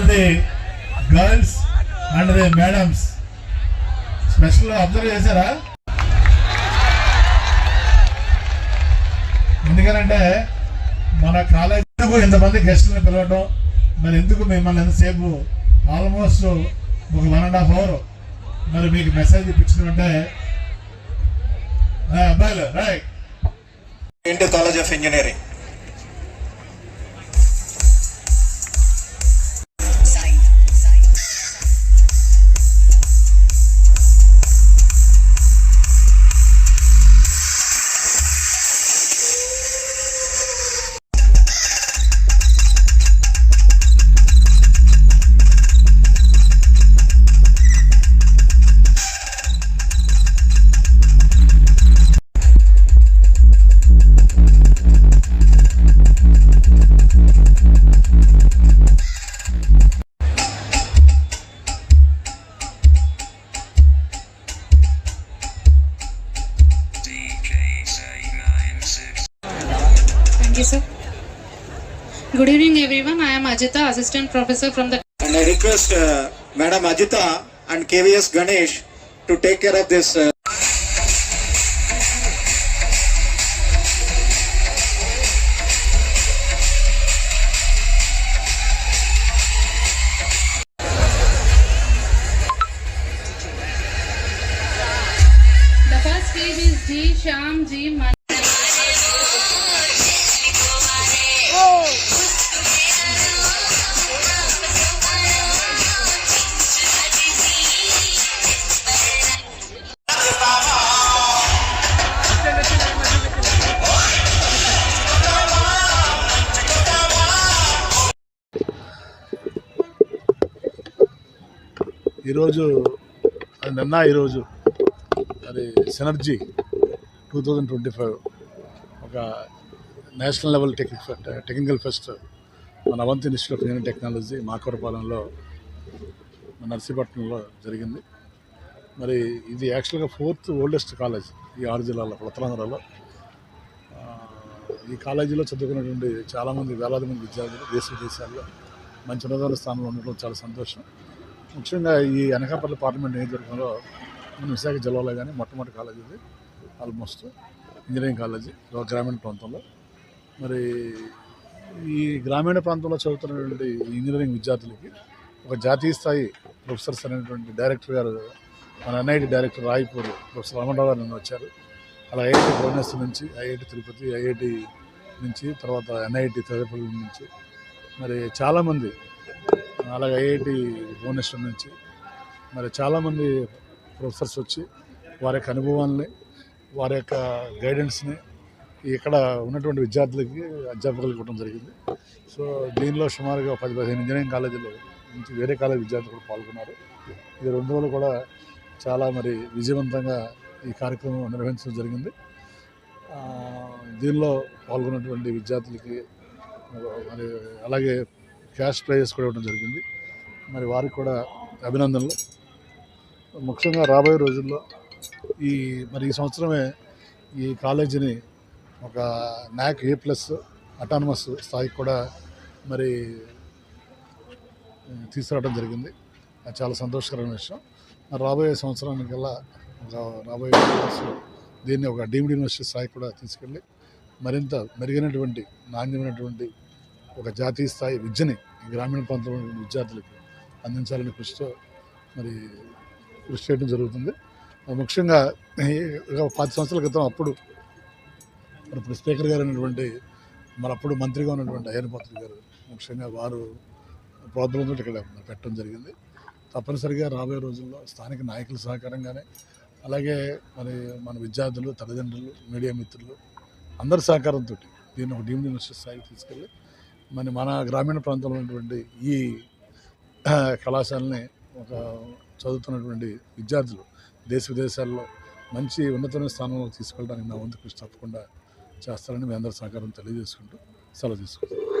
All the girls and the madams special observe చేశారా? ఎందుకనంటే మన కాలేజ్ ఎందుకు ఇంతమంది గెస్టులను పిలవడం మరి ఎందుకు మిమ్మల్ని ఎంతసేపు ఆల్మోస్ట్ ఒక వన్ అండ్ హాఫ్ అవర్ మరి మీకు మెసేజ్ ఇప్పించడం అబ్బాయిలు right inter college of engineering you, sir. Good evening, everyone. I am Ajita, Assistant Professor from the And I request uh, Madam Ajita and KVS Ganesh to take care of this. Uh, The first stage is G Sham G Man. ఈరోజు అది నిన్న ఈరోజు అది synergy two thousand twenty five ఒక national level technique technical fest మన Avanti institute of engineering technology మాకూరపాలెంలో మన నర్సీపట్నంలో జరిగింది. మరి ఇది యాక్చువల్గా ఫోర్త్ ఓల్డెస్ట్ కాలేజ్ ఈ ఆరు జిల్లాలో ఉత్తరాంధ్రలో ఈ కాలేజీలో చదువుకున్నటువంటి చాలామంది వేలాది మంది విద్యార్థులు దేశ విదేశాల్లో మంచి ఉన్నత స్థానంలో ఉండడం చాలా సంతోషం. ముఖ్యంగా ఈ అనకాపల్లి పార్లమెంట్ నియోజకవర్గంలో మన విశాఖ జిల్లాలో కానీ మొట్టమొదటి కాలేజీ ఇది. ఆల్మోస్ట్ ఇంజనీరింగ్ కాలేజీ గ్రామీణ ప్రాంతంలో. మరి ఈ గ్రామీణ ప్రాంతంలో చదువుతున్నటువంటి ఇంజనీరింగ్ విద్యార్థులకి ఒక జాతీయ స్థాయి ప్రొఫెసర్స్ అనేటువంటి డైరెక్టర్ గారు మన NIT director Raipur professor Ramana Rao గారు నిన్న వచ్చారు. అలా ఐఐటి భువనేశ్వర్ నుంచి ఐఐటి తిరుపతి ఐఐటి నుంచి తర్వాత ఎన్ఐటి తేదపల్లి నుంచి. మరి చాలామంది అలాగే ఐఐటి భువనేశ్వర్ నుంచి మరి చాలామంది ప్రొఫెసర్స్ వచ్చి వారి యొక్క అనుభవాల్ని వారి యొక్క గైడెన్స్ని ఇక్కడ ఉన్నటువంటి విద్యార్థులకి అధ్యాపకులు ఇవ్వడం జరిగింది. సో దీనిలో సుమారుగా పది పదిహేను ఇంజనీరింగ్ కాలేజీలో నుంచి వేరే కాలేజ్ విద్యార్థులు కూడా పాల్గొన్నారు. ఈ రెండు రోజులు కూడా చాలా మరి విజయవంతంగా ఈ కార్యక్రమం నిర్వహించడం జరిగింది. దీనిలో పాల్గొన్నటువంటి విద్యార్థులకి మరి అలాగే క్యాష్ ప్రైజెస్ కూడా ఇవ్వడం జరిగింది. మరి వారికి కూడా అభినందనలు. ముఖ్యంగా రాబోయే రోజుల్లో ఈ మరి ఈ సంవత్సరమే ఈ కాలేజీని ఒక నాక్ ఏ ప్లస్ అటానమస్ స్థాయికి కూడా మరి తీసుకురావడం జరిగింది. అది చాలా సంతోషకరమైన విషయం. మరి రాబోయే సంవత్సరానికల్లా ఒక రాబోయే దీన్ని ఒక డీమ్డ్ యూనివర్సిటీ స్థాయికి కూడా తీసుకెళ్ళి మరింత మెరుగైనటువంటి నాణ్యమైనటువంటి ఒక జాతీయ స్థాయి విద్యని గ్రామీణ ప్రాంతంలో విద్యార్థులకు అందించాలని కృషితో మరి కృషి చేయడం జరుగుతుంది. ముఖ్యంగా పది సంవత్సరాల క్రితం అప్పుడు మరి ఇప్పుడు స్పీకర్ గారు అయినటువంటి మరి అప్పుడు మంత్రిగా ఉన్నటువంటి అయ్యనపాత్రులు గారు ముఖ్యంగా వారు ప్రోద్బలంతో ఇక్కడ పెట్టడం జరిగింది. తప్పనిసరిగా రాబోయే రోజుల్లో స్థానిక నాయకుల సహకారంగానే అలాగే మరి మన విద్యార్థులు తల్లిదండ్రులు మీడియా మిత్రులు అందరి సహకారంతో దీన్ని ఒక డీమ్ యూనివర్సిటీ స్థాయికి తీసుకెళ్ళి మరి మన గ్రామీణ ప్రాంతంలో ఉన్నటువంటి ఈ కళాశాలని ఒక చదువుతున్నటువంటి విద్యార్థులు దేశ విదేశాల్లో మంచి ఉన్నతమైన స్థానంలో తీసుకెళ్ళడానికి నా వంతు కృషి తప్పకుండా చేస్తారని మీ అందరి సహకారం తెలియజేసుకుంటూ సెలవు తీసుకుంటాను